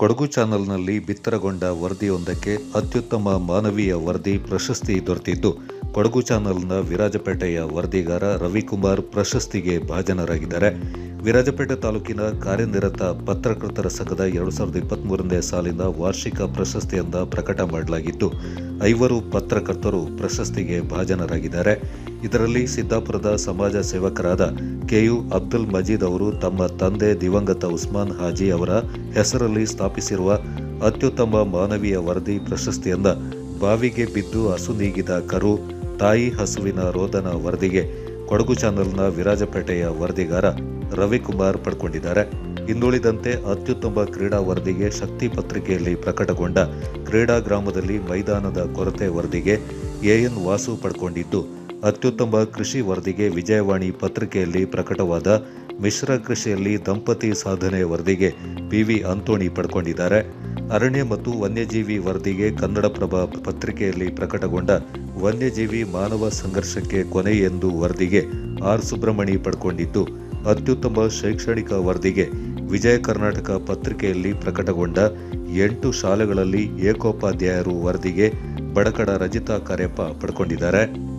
ಕೊಡಗು ಚಾನೆಲ್ನಲ್ಲಿ ಬಿತ್ತರಗೊಂಡ ವರದಿಯೊಂದಕ್ಕೆ ಅತ್ಯುತ್ತಮ ಮಾನವೀಯ ವರದಿ ಪ್ರಶಸ್ತಿ ದೊರೆತಿದ್ದು, ಕೊಡಗು ಚಾನೆಲ್ನ ವಿರಾಜಪೇಟೆಯ ವರದಿಗಾರ ರವಿಕುಮಾರ್ ಪ್ರಶಸ್ತಿಗೆ ಭಾಜನರಾಗಿದ್ದಾರೆ. ವಿರಾಜಪೇಟೆ ತಾಲೂಕಿನ ಕಾರ್ಯನಿರತ ಪತ್ರಕರ್ತರ ಸಂಘದ ಎರಡು ಸಾವಿರದ ಇಪ್ಪತ್ತ್ಮೂರನೇ ಸಾಲಿನ ವಾರ್ಷಿಕ ಪ್ರಶಸ್ತಿಯಿಂದ ಪ್ರಕಟ ಮಾಡಲಾಗಿದ್ದು ಐವರು ಪತ್ರಕರ್ತರು ಪ್ರಶಸ್ತಿಗೆ ಭಾಜನರಾಗಿದ್ದಾರೆ. ಇದರಲ್ಲಿ ಸಿದ್ದಾಪುರದ ಸಮಾಜ ಸೇವಕರಾದ ಕೆಯು ಅಬ್ದುಲ್ ಮಜೀದ್ ಅವರು ತಮ್ಮ ತಂದೆ ದಿವಂಗತ ಉಸ್ಮಾನ್ ಹಾಜಿ ಅವರ ಹೆಸರಲ್ಲಿ ಸ್ಥಾಪಿಸಿರುವ ಅತ್ಯುತ್ತಮ ಮಾನವೀಯ ವರದಿ ಪ್ರಶಸ್ತಿಯಿಂದ ಬಾವಿಗೆ ಬಿದ್ದು ಹಸು ನೀಗಿದ ಕರು, ತಾಯಿ ಹಸುವಿನ ರೋದನ ವರದಿಗೆ ಕೊಡಗು ಚಾನೆಲ್ನ ವಿರಾಜಪೇಟೆಯ ವರದಿಗಾರ ರವಿಕುಮಾರ್ ಪಡ್ಕೊಂಡಿದ್ದಾರೆ. ಇನ್ನುಳಿದಂತೆ ಅತ್ಯುತ್ತಮ ಕ್ರೀಡಾ ವರದಿಗೆ ಶಕ್ತಿ ಪತ್ರಿಕೆಯಲ್ಲಿ ಪ್ರಕಟಗೊಂಡ ಕ್ರೀಡಾ ಗ್ರಾಮದಲ್ಲಿ ಮೈದಾನದ ಕೊರತೆ ವರದಿಗೆ ಎಎನ್ ವಾಸು ಪಡ್ಕೊಂಡಿದ್ದು ಅತ್ಯುತ್ತಮ ಕೃಷಿ ವರದಿಗೆ ವಿಜಯವಾಣಿ ಪತ್ರಿಕೆಯಲ್ಲಿ ಪ್ರಕಟವಾದ ಮಿಶ್ರ ಕೃಷಿಯಲ್ಲಿ ದಂಪತಿ ಸಾಧನೆ ವರದಿಗೆ ಪಿವಿ ಅಂತೋಣಿ ಪಡ್ಕೊಂಡಿದ್ದಾರೆ. ಅರಣ್ಯ ಮತ್ತು ವನ್ಯಜೀವಿ ವರದಿಗೆ ಕನ್ನಡಪ್ರಭ ಪತ್ರಿಕೆಯಲ್ಲಿ ಪ್ರಕಟಗೊಂಡ ವನ್ಯಜೀವಿ ಮಾನವ ಸಂಘರ್ಷಕ್ಕೆ ಕೊನೆ ಎಂದು ವರದಿಗೆ ಆರ್ ಸುಬ್ರಹ್ಮಣಿ ಪಡ್ಕೊಂಡಿದ್ದು, ಅತ್ಯುತ್ತಮ ಶೈಕ್ಷಣಿಕ ವರದಿಗೆ ವಿಜಯ ಕರ್ನಾಟಕ ಪತ್ರಿಕೆಯಲ್ಲಿ ಪ್ರಕಟಗೊಂಡ ಎಂಟು ಶಾಲೆಗಳಲ್ಲಿ ಏಕೋಪಾಧ್ಯಾಯರು ವರದಿಗೆ ಬಡಕಡ ರಜಿತಾ ಕಾರ್ಯಪ್ಪ ಪಡ್ಕೊಂಡಿದ್ದಾರೆ.